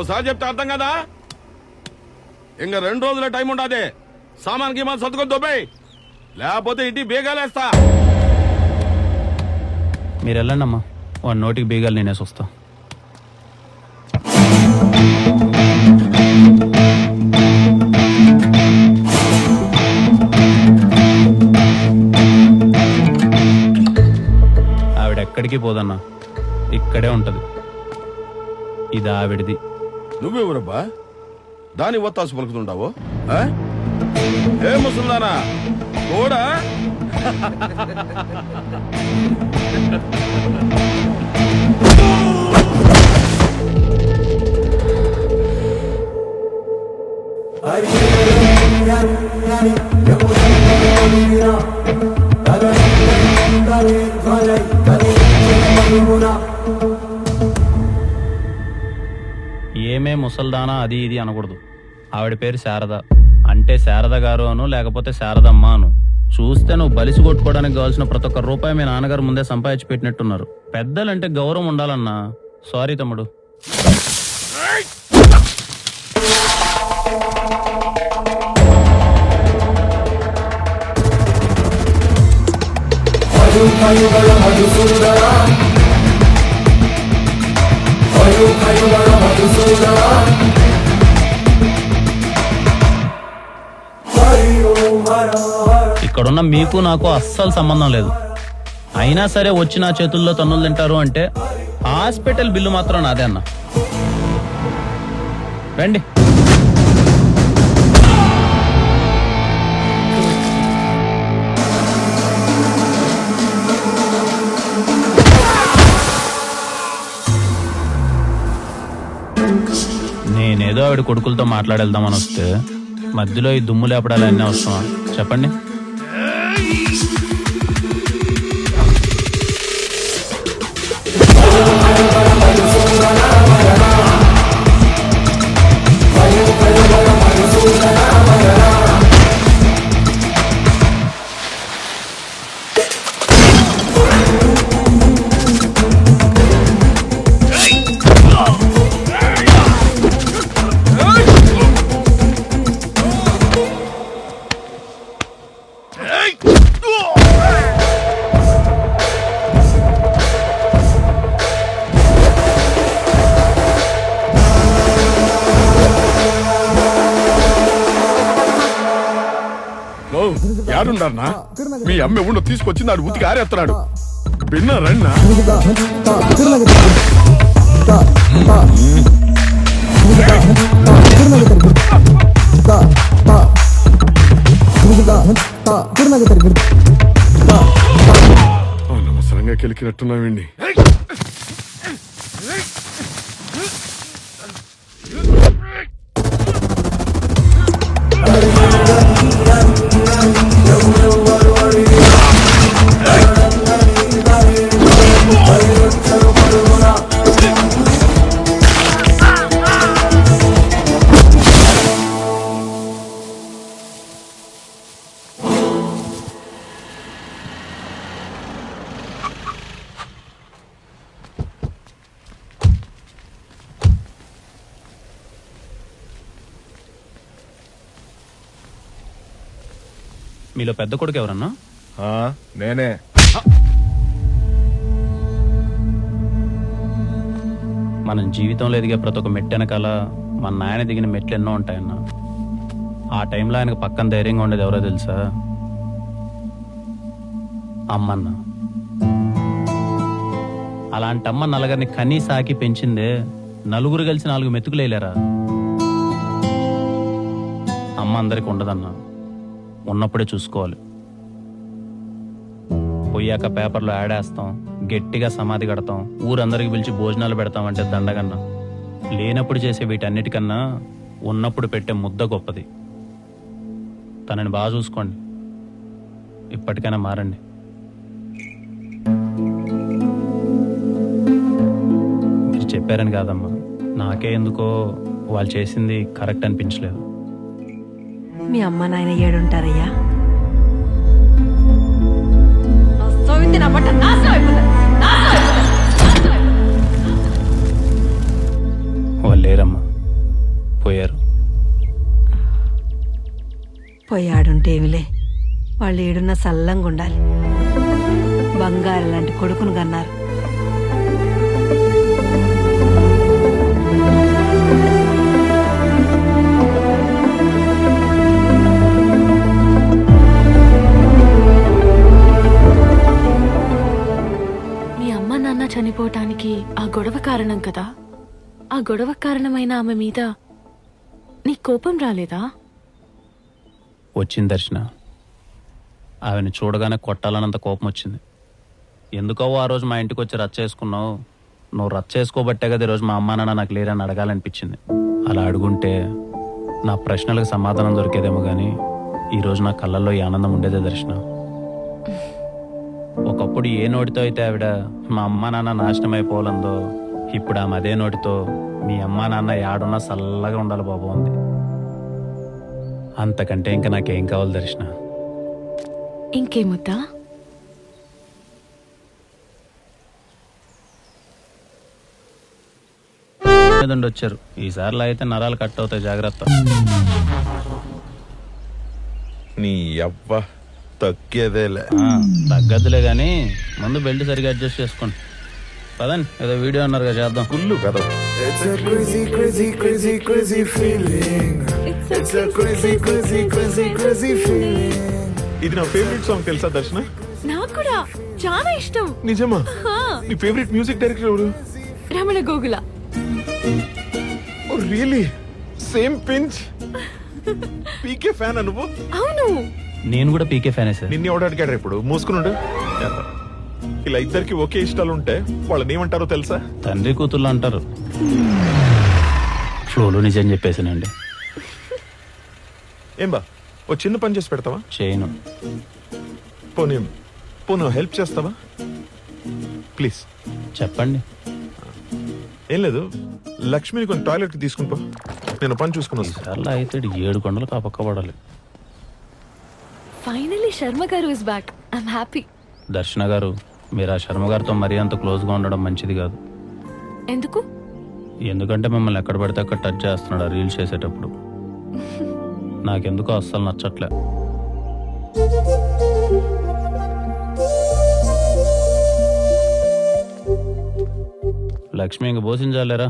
ఓసారి చెప్తే అర్థం కదా? ఇంకా రెండు రోజుల టైం ఉండదే. సామాన్ గీమాన్ సర్దుకొని దొబ్బాయి. లేకపోతే ఇంటి బీగాలేస్తా. మీరు వెళ్ళండి అమ్మా వాడి నోటికి బీగాలు నేనేసి వస్తా. ఆవిడ ఎక్కడికి పోదన్నా? ఇక్కడే ఉంటది. ఇది ఆవిడది. నువ్వెవరబ్బా? దాని ఒత్తాసు పలుకుతుంటావు? ఏ ముసల్దానా? కూడా ఏమే ముసల్దానా అది ఇది అనకూడదు. ఆవిడ పేరు శారద. అంటే శారద గారు అను లేకపోతే శారదమ్మ అను. చూస్తే నువ్వు బలిసి కొట్టుకోవడానికి కావాల్సిన ప్రతి ఒక్క రూపాయి మీ నాన్నగారు ముందే సంపాదించి పెట్టినట్టున్నారు. పెద్దలంటే గౌరవం ఉండాలన్నా. సారీ తమ్ముడు. ఇక్కడున్న మీకు నాకు అస్సలు సంబంధం లేదు. అయినా సరే వచ్చి నా చేతుల్లో తన్నులు తింటారు అంటే హాస్పిటల్ బిల్లు మాత్రం నాదే అన్న. రండి. నేనేదో ఆవిడ కొడుకులతో మాట్లాడేద్దామని వస్తే మధ్యలో ఈ దుమ్ము లేపడాలన్నీ అవసరమా? చెప్పండి. యాడుండారనా మీ అమ్మ ఎవడో తీసుకొచ్చి నాడు ఉతికి ఆరేస్తున్నాడు. విన్నారన్నా రండి అనవసరంగా కెలికినట్టున్నావండి మీలో పెద్ద కొడుకు ఎవరన్నా? నేనే. మనం జీవితంలో ఎదిగే ప్రతి ఒక్క మెట్టు వెనకాల మన నాయన దిగిన మెట్లు ఎన్నో ఉంటాయన్న. ఆ టైంలో ఆయనకు పక్కన ధైర్యంగా ఉండేది ఎవరో తెలుసా? అమ్మన్న. అలాంటి అమ్మ నలుగురిని కనీ సాకి పెంచిందే నలుగురు కలిసి నాలుగు మెతుకులేలేరా అమ్మ అందరికి ఉండదన్నా. ఉన్నప్పుడే చూసుకోవాలి. పోయాక పేపర్లో యాడ్ వేస్తాం గట్టిగా సమాధి కడతాం ఊరందరికి పిలిచి భోజనాలు పెడతామంటే దండగన్నా. లేనప్పుడు చేసే వీటన్నిటికన్నా ఉన్నప్పుడు పెట్టే ముద్ద గొప్పది. తనని బాగా చూసుకోండి. ఇప్పటికైనా మారండి. మీరు చెప్పారని కాదమ్మా. నాకే ఎందుకో వాళ్ళు చేసింది కరెక్ట్ అనిపించలేదు. మీ అమ్మ నాయన ఏడుంటారయ్యా? వాళ్ళు లేరమ్మా. పోయారు. పోయాడుంటే ఏమిలే? వాళ్ళు ఏడున్న సల్లంగా ఉండాలి బంగారు లాంటి కొడుకును కన్నారు. చనిపోవటానికి ఆ గొడవ కారణం కదా? ఆ గొడవ కారణమైన ఆమె మీద నీ కోపం రాలేదా? వచ్చింది దర్శన. ఆమెను చూడగానే కొట్టాలన్నంత కోపం వచ్చింది. ఎందుకో ఆ రోజు మా ఇంటికి వచ్చి రచ్చ చేసుకున్నావు? నువ్వు రచ్చ చేసుకోబట్టే కదా ఈరోజు మా అమ్మా నాన్న నాకు లేరని అడగాలనిపించింది. అలా అడుగుంటే నా ప్రశ్నలకు సమాధానం దొరికేదేమో కానీ ఈరోజు నా కళ్ళల్లో ఈ ఆనందం ఉండేదే దర్శనం. ఒకప్పుడు ఏ నోటితో అయితే ఆవిడ మా అమ్మా నాన్న నాశనం అయిపోవాలందో ఇప్పుడు ఆమె అదే నోటితో మీ అమ్మా నాన్న యాడున్నా చల్లగా ఉండాలి బాబు అంది. అంతకంటే ఇంకా నాకేం కావాలి దర్శన? ఇంకేముద్దా మీదండి వచ్చారు? ఈసారిలో అయితే నరాలు కట్ అవుతాయి జాగ్రత్త. నీ అవ్వ తగ్గేదేలే. ఆ, తగ్గదులే కానీ ముందు బెల్ట్ సరిగా అడ్జస్ట్ చేసుకోండి. పదండి ఏదో వీడియో అన్నారుగా చేద్దాం. కుళ్ళు కదా. It's a crazy, crazy, crazy, crazy feeling. It's a crazy, crazy, crazy, crazy feeling. ఇది నా ఫేవరెట్ సాంగ్ తెలుసా దర్శన? నాకు కూడా చాలా ఇష్టం. నిజమా? నీ ఫేవరెట్ మ్యూజిక్ డైరెక్టర్ ఎవరు? Ramana Gogula. Oh really same pinch PK fan నువ్వు? అవును. నేను కూడా పీకే ఫ్యానే సార్. నిన్ను ఎవడు అడిగాడు ఇప్పుడు? మూసుకున్నాడు ఇలా ఇద్దరికి ఒకే ఇష్టాలు ఉంటే వాళ్ళని ఏమంటారో తెలుసా? తండ్రి కూతుళ్ళు అంటారు. ఫ్లోలో నిజం చెప్పేసానండి ఏం బా ఓ చిన్న పని చేసి పెడతావా? చేయను. పోనీ పోను హెల్ప్ చేస్తావా? ప్లీజ్. చెప్పండి. ఏం లేదు లక్ష్మిని కొన్ని టాయిలెట్ తీసుకుని పో. నేను పని చూసుకుని వస్తా. ఈసారిలో అయితే ఏడు కొండలు కాపక్క పడాలి ఫైనలీ శర్మ గారు ఇస్ బ్యాక్ ఐఎమ్ హ్యాపీ దర్శన గారు మీరు ఆ శర్మ గారితో మరీ అంత క్లోజ్గా ఉండడం మంచిది కాదు. ఎందుకు? ఎందుకంటే మిమ్మల్ని ఎక్కడ పడితే అక్కడ టచ్ చేస్తున్నాడు ఆ రీల్స్ చేసేటప్పుడు. నాకెందుకో అస్సలు నచ్చట్లే. లక్ష్మి ఇంక పోషించాలేరా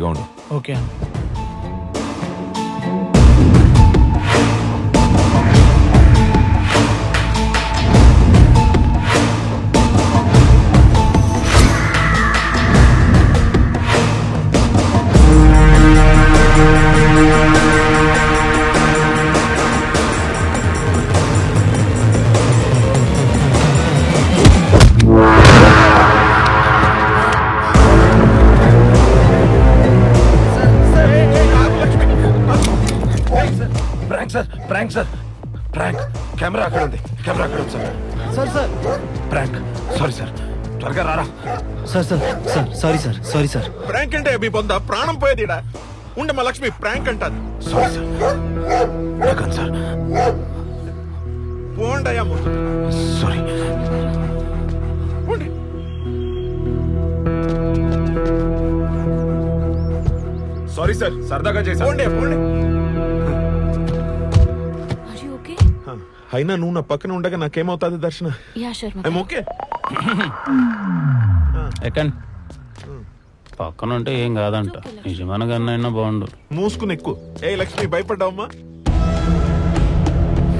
రెడీగా ఉండు. Okay prank sir prank camera అక్కడ ఉంది. కెమెరా అక్కడ ఉంది sir sir sir prank sorry sir త్వరగా రారా. Sir sir sir sorry sir sorry sir prank అంటే మీ పొంద ప్రాణం పోయేది ఈడ. ఉండే మా లక్ష్మి ప్రాంక్ అంటారు సారీ సార్ నాకన్ సార్ పోండయ్యా సారీ పోండి సారీ సార్ సరదాగా చేసా పోండి పోండి. అయినా నువ్వు నా పక్కన ఉండగా నాకేమవుతుంది Darshana? Yeah Sharma I'm okay. ఎక్కండి పక్కన ఉంటే ఏం కాదంట. నిజమైన కన్నా బాగుండు. మూసుకుని ఎక్కువ. ఏ లక్ష్మి భయపడ్డావమ్మా?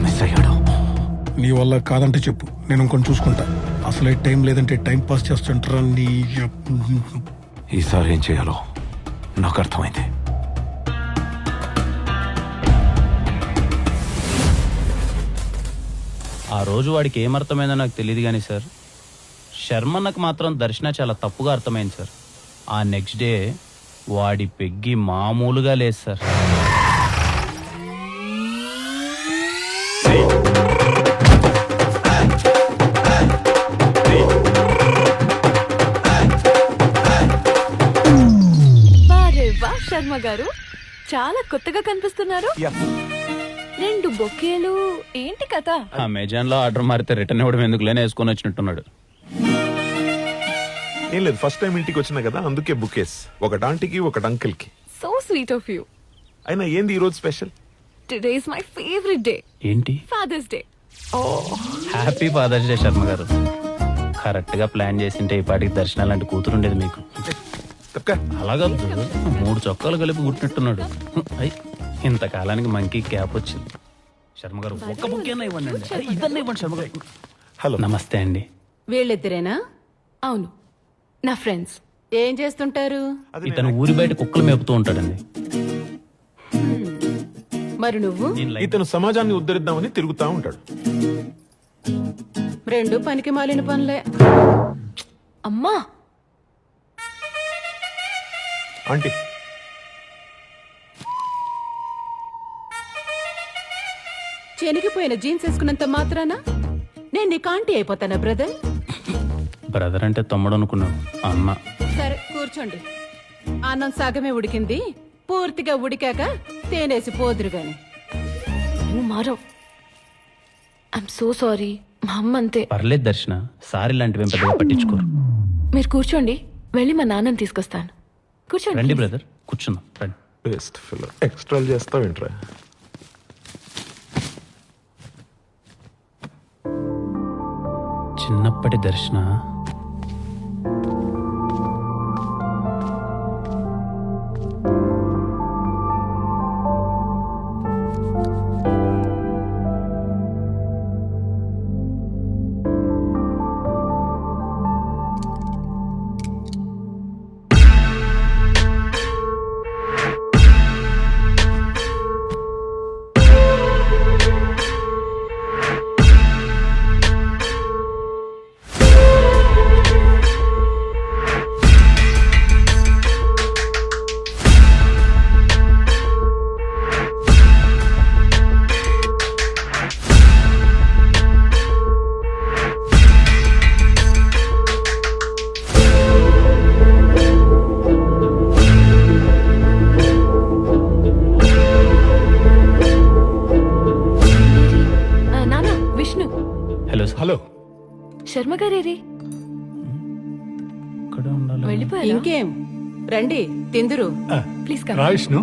మిస్ అయ్యాడు. నీ వల్ల కాదంటే చెప్పు. నేను ఇంకొని చూసుకుంటా. అసలే టైం లేదంటే టైం పాస్ చేస్తుంటారా నీ ఈసారి ఏం చేయాలో? నాకు అర్థమైంది. ఆ రోజు వాడికి ఏమర్థమైందో నాకు తెలియదు కానీ సార్. శర్మన్నకు మాత్రం దర్శన చాలా తప్పుగా అర్థమైంది సార్. ఆ నెక్స్ట్ డే వాడి పెగ్గి మామూలుగా లేదు సార్. వారే వా శర్మ గారు. చాలా కొత్తగా కనిపిస్తున్నారు. బొకేలు ఏంటి కథ? అమెజాన్లో ఆర్డర్ మారితే రిటర్న్ ఇవ్వడం ఎందుకు? లేని వేసుకొని వచ్చినట్టున్నాడు. ఏం లేదు ఫస్ట్ టైం ఇంటికి వచ్చినా కదా అందుకే బుకేస్. ఒకటి ఆంటీకి ఒకటి అంకిల్కి సో స్వీట్ ఆఫ్ యూ అయినా ఏంది ఈ రోజు special? Today is my favourite day ఏంటి? Father's day happy father's day Sharma గారు. కరెక్ట్గా ప్లాన్ చేసింటే ఈ పాటికి దర్శనాలు లాంటి కూతురు ఉండేది మీకు. తప్పక. అలాగా? మూడు చొక్కాలు కలిపి కుట్టినట్టున్నాడు. అయ్ ఇంతకాలానికి మంకీ క్యాప్ వచ్చింది. శర్మ గారు ఒక్క బుక్ ఇవ్వండి. అండి. అరే, ఇదన్నా ఇవ్వండి శర్మ గారు హలో. నమస్తే అండి. వీళ్ళిద్దరేనా? అవును. నా ఫ్రెండ్స్. ఏం చేస్తుంటారు? ఇతను ఊరి బయట కుక్కలు మేపుతూ ఉంటాడండి. మరి నువ్వు? ఇతను సమాజాన్ని ఉద్ధరిద్దామని తిరుగుతా ఉంటాడు. రెండు పనికి మాలిన పనులే. అమ్మా! ఆంటీ చెనిగిపోయిన జీన్స్ వేసుకున్నంత మాత్రాన? నేను నీకు ఆంటీ అయిపోతానా బ్రదర్? బ్రదర్ అంటే తమ్ముడు అనుకున్నావు అన్న సరే కూర్చోండి. అన్నం సగమే ఉడికింది పూర్తిగా ఉడికాక తేనేసి పోదురు గాని నువ్వు మారవ్. ఐఎమ్ సో సారీ మా అమ్మ అంతే. పర్లేదు దర్శన సారీ లాంటివి ఏం పెద్దగా పట్టించుకోరు మీరు కూర్చోండి వెళ్ళి మా నాన్నని తీసుకొస్తాను. కూర్చోండి రండి. బ్రదర్ కూర్చుందాం రండి. బెస్ట్ ఫిల్ ఎక్స్ట్రా చేస్తావు చిన్నప్పటి దర్శన ఇక్కడ ఉండాలి. వెళ్ళిపోయారా? ఇంకేం? రండి తిందురు. Please come. రా విష్ణు.